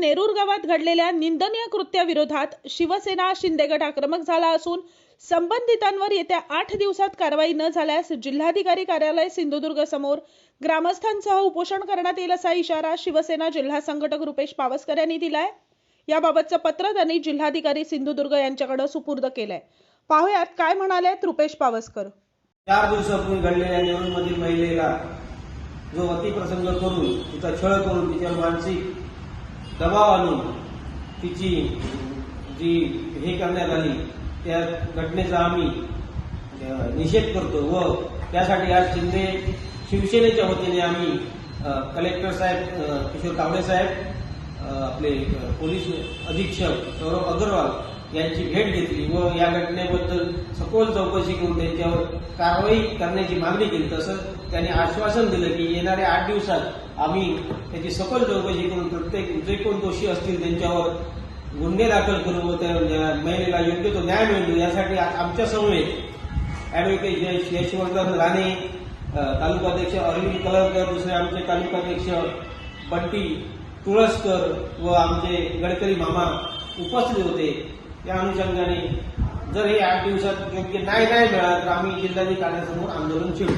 नेरूर गावात घडलेल्या निंदनीय कृत्याविरोधात शिवसेना शिंदे गट आक्रमक झाला असून संबंधितांवर येत्या आठ दिवसात कारवाई न झाल्यास जिल्हाधिकारी कार्यालय सिंधुदुर्ग समोर ग्रामस्थांसह उपोषण करण्यात येईल असा इशारा शिवसेना जिल्हा संघटक रुपेश पावसकर यांनी दिलाय. याबाबतचं पत्र त्यांनी जिल्हाधिकारी सिंधुदुर्ग यांच्याकडे सुपूर्द केलंय. पाहुयात काय म्हणाले रुपेश पावसकर. चार दिवसापूर्वी घडलेल्या निवडणुकीमधील महिलेला जो अतिप्रसंग करून तिचा छळ करून तिच्यावर मानसिक दबाव आणून तिची जी हे करण्यात आली त्या घटनेचा आम्ही निषेध करतो व त्यासाठी आज शिंदे शिवसेनेच्या वतीने आम्ही कलेक्टर साहेब किशोर कांबळे साहेब आपले पोलीस अधीक्षक सौरभ अग्रवाल यांची भेट घेतली व या घटनेबद्दल सखोल चौकशी करून त्यांच्यावर कारवाई करण्याची मागणी केली. तसं त्यांनी आश्वासन दिलं की येणाऱ्या आठ दिवसात आम्ही त्याची सखोल चौकशी करून प्रत्येक जे कोण दोषी असतील त्यांच्यावर गुन्हे दाखल करू व त्या महिलेला योग्य तो न्याय मिळतो यासाठी आमच्या समवेत ॲडव्होकेट यशवर्धन राणे अ, तालुकाध्यक्ष अरविंद कलरकर दुसरे आमचे तालुकाध्यक्ष बंटी तुळसकर व आमचे गडकरी मामा उपस्थित होते. त्या अनुषंगाने जर हे आठ दिवसात योग्य नाही नाही मिळालं तर आम्ही जिल्हाधिकाऱ्यांसमोर आंदोलन छेडू